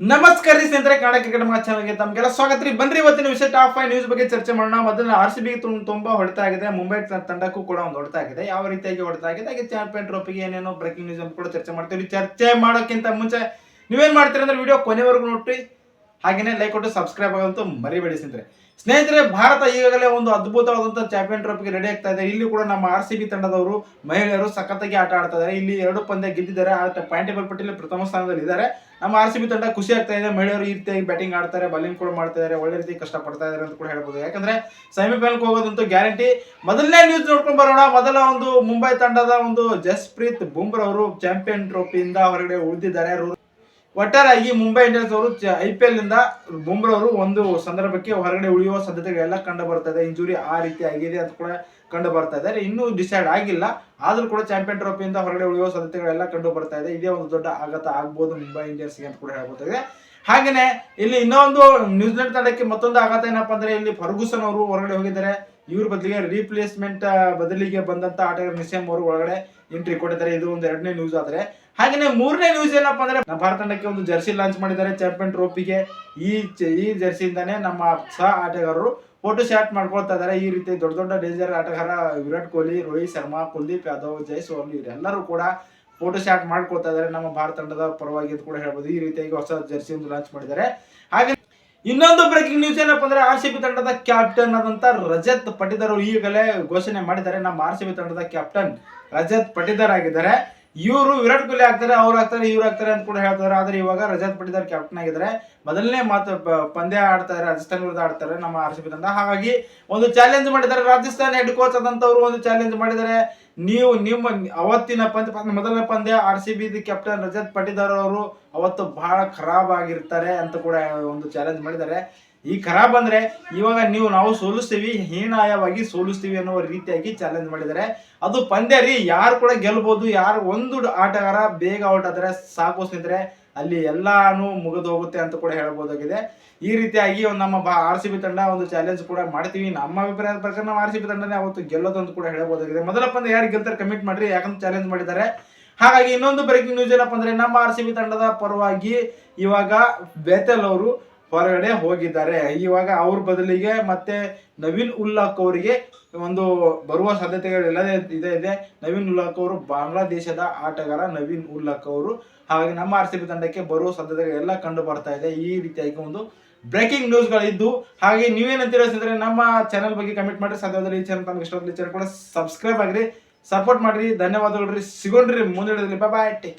ನಮಸ್ಕಾರ ಸ್ನೇಹಿತರೆ, Kannada cricket match ಚಾನಲ್ಗೆ ತಮಗೆಲ್ಲ ಸ್ವಾಗತ ರೀ. ಬನ್ರಿ ಇವತ್ತಿನ ವಿಷಯ ಟಾಪ್ ಫೈವ್ ನ್ಯೂಸ್ ಬಗ್ಗೆ ಚರ್ಚೆ ಮಾಡೋಣ. ಮೊದಲು ಆರ್ ಸಿ ಬಿ ತುಂಬಾ ಹೊಡೆತ ಆಗಿದೆ ಮುಂಬೈ ತಂಡಕ್ಕೂ ಕೂಡ ಒಂದು ಹೊಡೆತ ಆಗಿದೆ ಯಾವ ರೀತಿಯಾಗಿ ಹೊಡೆತ ಆಗಿದೆ ಹಾಗೆ ಚಾಂಪಿಯನ್ ಟ್ರೋಫಿಗೆ ಏನೇನೋ ಬ್ರೇಕಿಂಗ್ ನ್ಯೂಸ್ ಅಂತ ಕೂಡ ಚರ್ಚೆ ಮಾಡ್ತೀವಿ. ಚರ್ಚೆ ಮಾಡೋಕ್ಕಿಂತ ಮುಂಚೆ ನೀವೇನ್ ಮಾಡ್ತೀರಿ ಅಂದ್ರೆ ವಿಡಿಯೋ ಕೊನೆವರೆಗೂ ನೋಡಿ ಹಾಗೇನೆ ಲೈಕ್ ಕೊಟ್ಟು ಸಬ್ಸ್ಕ್ರೈಬ್ ಆಗಂತೂ ಮರಿಬೇಡಿ ಸ್ನೇಹಿತರೆ. ಸ್ನೇಹಿತರೆ, ಭಾರತ ಈಗಾಗಲೇ ಒಂದು ಅದ್ಭುತವಾದಂಥ ಚಾಂಪಿಯನ್ ಟ್ರೋಫಿಗೆ ರೆಡಿ ಆಗ್ತಾ ಇದೆ. ಇಲ್ಲಿ ಕೂಡ ನಮ್ಮ ಆರ್ ಸಿ ಬಿ ತಂಡದವರು, ಮಹಿಳೆಯರು ಸಖತ್ತಾಗಿ ಆಟ ಆಡ್ತಾ ಇದ್ದಾರೆ ಇಲ್ಲಿ ಎರಡು ಪಂದ್ಯ ಗೆದ್ದಿದ್ದಾರೆ. ಪಾಯಿಂಟ್ ಟೇಬಲ್ ಪಟ್ಟಿಯಲ್ಲಿ ಪ್ರಥಮ ಸ್ಥಾನದಲ್ಲಿ ಇದ್ದಾರೆ. ನಮ್ಮ ಆರ್ ಸಿ ಬಿ ತಂಡ ಖುಷಿ ಆಗ್ತಾ ಇದೆ. ಮಹಿಳೆಯರು ಈ ರೀತಿಯಾಗಿ ಬ್ಯಾಟಿಂಗ್ ಆಡ್ತಾರೆ ಬೌಲಿಂಗ್ ಕೂಡ ಮಾಡ್ತಾ ಇದ್ದಾರೆ. ಒಳ್ಳೆ ರೀತಿ ಕಷ್ಟಪಡ್ತಾ ಇದ್ದಾರೆ ಅಂತ ಕೂಡ ಹೇಳ್ಬೋದು. ಯಾಕಂದ್ರೆ ಸೆಮಿಫೈನಲ್ ಹೋಗೋದಂತೂ ಗ್ಯಾರಂಟಿ ಮೊದಲನೇ ನ್ಯೂಸ್ ನೋಡ್ಕೊಂಡು ಬರೋಣ. ಮೊದಲ ಒಂದು ಮುಂಬೈ ತಂಡದ ಒಂದು ಜಸ್ಪ್ರೀತ್ ಬುಮ್ರಾ ಅವರು ಚಾಂಪಿಯನ್ ಟ್ರೋಫಿಯಿಂದ ಹೊರಗಡೆ ಉಳಿದಿದ್ದಾರೆ. ಒಟ್ಟಾರೆಯಾಗಿ ಮುಂಬೈ ಇಂಡಿಯನ್ಸ್ ಅವರು ಐ ಪಿ ಎಲ್ನಿಂದ ಬುಮ್ರಾ ಅವರು ಒಂದು ಸಂದರ್ಭಕ್ಕೆ ಹೊರಗಡೆ ಉಳಿಯುವ ಸಾಧ್ಯತೆಗಳೆಲ್ಲ ಕಂಡು ಬರ್ತಾ ಇದೆ ಇಂಜುರಿ ಆ ರೀತಿ ಆಗಿದೆ ಅಂತ ಕೂಡ ಕಂಡು ಬರ್ತಾ ಇದೆ. ಇನ್ನೂ ಡಿಸೈಡ್ ಆಗಿಲ್ಲ. ಆದರೂ ಕೂಡ ಚಾಂಪಿಯನ್ ಟ್ರೋಫಿಯಿಂದ ಹೊರಗಡೆ ಉಳಿಯುವ ಸಾಧ್ಯತೆಗಳೆಲ್ಲ ಕಂಡು ಬರ್ತಾ ಇದೆ. ಇದೇ ಒಂದು ದೊಡ್ಡ ಆಘಾತ ಆಗ್ಬೋದು ಮುಂಬೈ ಇಂಡಿಯನ್ಸ್ಗೆ ಅಂತ ಕೂಡ ಹೇಳ್ಬೋದಾಗಿದೆ ಹಾಗೇನೆ ಇಲ್ಲಿ ಇನ್ನೊಂದು ನ್ಯೂಜಿಲೆಂಡ್ ತಂಡಕ್ಕೆ ಮತ್ತೊಂದು ಆಘಾತ ಏನಪ್ಪಾ ಅಂದ್ರೆ ಇಲ್ಲಿ ಫರ್ಗೂಸನ್ ಅವರು ಹೊರಗಡೆ ಹೋಗಿದ್ದಾರೆ. ಇವ್ರ ಬದಲಿಗೆ ರೀಪ್ಲೇಸ್ಮೆಂಟ್ ಬದಲಿಗೆ ಬಂದಂತ ಆಟಗಾರ ನಿಶಾಮ್ ಅವರು ಒಳಗಡೆ ಎಂಟ್ರಿ ಕೊಟ್ಟಿದ್ದಾರೆ. ಇದು ಒಂದು ಎರಡನೇ ನ್ಯೂಸ್ ಆದ್ರೆ. ಹಾಗೇನೆ ಮೂರನೇ ನ್ಯೂಸ್ ಏನಪ್ಪಾ ಅಂದ್ರೆ, ನಮ್ಮ ಭಾರತ ತಂಡಕ್ಕೆ ಒಂದು ಜರ್ಸಿ ಲಾಂಚ್ ಮಾಡಿದ್ದಾರೆ ಚಾಂಪಿಯನ್ ಟ್ರೋಫಿಗೆ ಈ ಈ ಜರ್ಸಿಯಿಂದಾನೇ ನಮ್ಮ ಸಹ ಆಟಗಾರರು ಫೋಟೋ ಶಾಟ್ ಮಾಡ್ಕೊಳ್ತಾ ಇದ್ದಾರೆ. ಈ ರೀತಿ ದೊಡ್ಡ ದೊಡ್ಡ ಡೇಂಜರ್ ಆಟಗಾರ ವಿರಾಟ್ ಕೊಹ್ಲಿ, ರೋಹಿತ್ ಶರ್ಮಾ, ಕುಲ್ದೀಪ್ ಯಾದವ್ ಜೈಸ್ವಾಲ್ ಇವರೆಲ್ಲರೂ ಕೂಡ ಫೋಟೋ ಶಾಟ್ ಮಾಡ್ಕೊಳ್ತಾ ಇದ್ದಾರೆ ನಮ್ಮ ಭಾರತ ತಂಡದ ಪರವಾಗಿ ಅಂತ ಕೂಡ ಹೇಳ್ಬೋದು. ಈ ರೀತಿಯಾಗಿ ಹೊಸ ಜರ್ಸಿ ಒಂದು ಲಾಂಚ್ ಮಾಡಿದ್ದಾರೆ. ಹಾಗೆ ಇನ್ನೊಂದು ಬ್ರೇಕಿಂಗ್ ನ್ಯೂಸ್ ಏನಪ್ಪ ಅಂದ್ರೆ ಆರ್ ಸಿ ಬಿ ತಂಡದ ಕ್ಯಾಪ್ಟನ್ ಆದಂತ ರಜತ್ ಪಟಿದಾರ್ ಈಗಲೇ ಘೋಷಣೆ ಮಾಡಿದ್ದಾರೆ. ನಮ್ಮ ಆರ್ ಸಿ ಬಿ ತಂಡದ ಕ್ಯಾಪ್ಟನ್ ರಜತ್ ಪಟಿದಾರ್ ಆಗಿದ್ದಾರೆ ಇವರು ವಿರಾಟ್ ಕೊಹ್ಲಿ ಆಗ್ತಾರೆ, ಅವ್ರು ಆಗ್ತಾರೆ, ಇವ್ರು ಆಗ್ತಾರೆ ಅಂತ ಕೂಡ ಹೇಳ್ತಾರೆ. ಆದ್ರೆ ಇವಾಗ ರಜತ್ ಪಟಿದಾರ್ ಕ್ಯಾಪ್ಟನ್ ಆಗಿದ್ದಾರೆ. ಮೊದಲನೇ ಮಾತು ಪಂದ್ಯ ಆಡ್ತಾರೆ ರಾಜಸ್ಥಾನ ವಿರುದ್ಧ ಆಡ್ತಾರೆ ನಮ್ಮ ಆರ್ ಸಿ ಬಿ ಹಾಗಾಗಿ ಒಂದು ಚಾಲೆಂಜ್ ಮಾಡಿದ್ದಾರೆ. ರಾಜಸ್ಥಾನ್ ಹೆಡ್ ಕೋಚ್ ಆದಂತವ್ರು ಒಂದು ಚಾಲೆಂಜ್ ಮಾಡಿದ್ದಾರೆ. ನೀವು ನಿಮ್ಮ ಅವತ್ತಿನ ಪಂದ್ಯ- ಮೊದಲನೇ ಪಂದ್ಯ R C B captain Rajat Patidar ಅವರು ಅವತ್ತು ಬಹಳ ಖರಾಬ್ ಆಗಿರ್ತಾರೆ ಅಂತ ಕೂಡ ಒಂದು ಚಾಲೆಂಜ್ ಮಾಡಿದ್ದಾರೆ. ಈ ಖರಾಬ್ ಬಂದ್ರೆ ಇವಾಗ ನೀವು ನಾವು ಸೋಲಿಸ್ತೀವಿ, ಹೀನಾಯವಾಗಿ ಸೋಲಿಸ್ತೀವಿ ಅನ್ನೋ ರೀತಿಯಾಗಿ ಚಾಲೆಂಜ್ ಮಾಡಿದ್ದಾರೆ. ಅದು ಪಂದ್ಯ ರೀ, ಯಾರು ಕೂಡ ಗೆಲ್ಬಹುದು ಯಾರು ಒಂದು ಆಟಗಾರ ಬೇಗ ಔಟ್ ಆದ್ರೆ ಸಾಕು ಸ್ನೇಹಿತರೆ, ಅಲ್ಲಿ ಎಲ್ಲಾನು ಮುಗಿದು ಹೋಗುತ್ತೆ ಅಂತ ಕೂಡ ಹೇಳ್ಬೋದಾಗಿದೆ. ಈ ರೀತಿಯಾಗಿ ಒಂದು ನಮ್ಮ ಆರ್ ಸಿ ಬಿ ತಂಡ ಒಂದು ಚಾಲೆಂಜ್ ಕೂಡ ಮಾಡ್ತೀವಿ. ನಮ್ಮ ಅಭಿಪ್ರಾಯದ ಪ್ರಕಾರ ನಾವು ಆರ್ ಸಿ ಬಿ ತಂಡನೇ ಅವತ್ತು ಗೆಲ್ಲೋದು ಅಂತ ಕೂಡ ಹೇಳ್ಬೋದಾಗಿದೆ. ಮೊದಲ ಪಂದ್ಯ ಯಾರು ಗೆಲ್ತಾರೆ ಕಮಿಟ್ ಮಾಡ್ರಿ ಯಾಕಂದ್ರೆ ಚಾಲೆಂಜ್ ಮಾಡಿದ್ದಾರೆ. ಹಾಗಾಗಿ ಇನ್ನೊಂದು ಬ್ರೇಕಿಂಗ್ ನ್ಯೂಸ್ ಏನಪ್ಪ ಅಂದ್ರೆ ನಮ್ಮ ಆರ್ ಸಿ ಬಿ ತಂಡದ ಪರವಾಗಿ ಇವಾಗ ಬೇತಲ್ ಅವರು ಹೊರಗಡೆ ಹೋಗಿದ್ದಾರೆ. ಇವಾಗ ಅವ್ರ ಬದಲಿಗೆ ಮತ್ತೆ ನವೀನ್ ಉಲ್ಲಾಕ್ ಅವರಿಗೆ ಒಂದು ಬರುವ ಸಾಧ್ಯತೆಗಳೆಲ್ಲ ಇದೇ ಇದೆ. ನವೀನ್ ಉಲ್ಲಾಕ್ ಅವರು ಬಾಂಗ್ಲಾದೇಶದ ಆಟಗಾರ ನವೀನ್ ಉಲ್ಲಾಕ್ ಅವರು. ಹಾಗಾಗಿ ನಮ್ಮ ಆರ್ ಸಿ ಬಿ ತಂಡಕ್ಕೆ ಬರುವ ಸಾಧ್ಯತೆಗಳೆಲ್ಲ ಕಂಡು ಬರ್ತಾ ಇದೆ. ಈ ರೀತಿಯಾಗಿ ಒಂದು ಬ್ರೇಕಿಂಗ್ ನ್ಯೂಸ್ಗಳಿದ್ದು ಹಾಗೆ ನೀವೇನಂತೀರ ಅಂದ್ರೆ ನಮ್ಮ ಚಾನಲ್ ಬಗ್ಗೆ ಕಮೆಂಟ್ ಮಾಡಿ ಸಾಧ್ಯದಲ್ಲಿ ಈ ಚಾನಲ್ ತಮಗೆ ಇಷ್ಟವಾದಲ್ಲಿ ಕೂಡ ಸಬ್ಸ್ಕ್ರೈಬ್ ಆಗ್ರಿ. ಸಪೋರ್ಟ್ ಮಾಡ್ರಿ. ಧನ್ಯವಾದಗಳು ಸಿಗೋಣ್ರಿ ಮುಂದಿನ ಬಾಯ್ ಟೇಕ್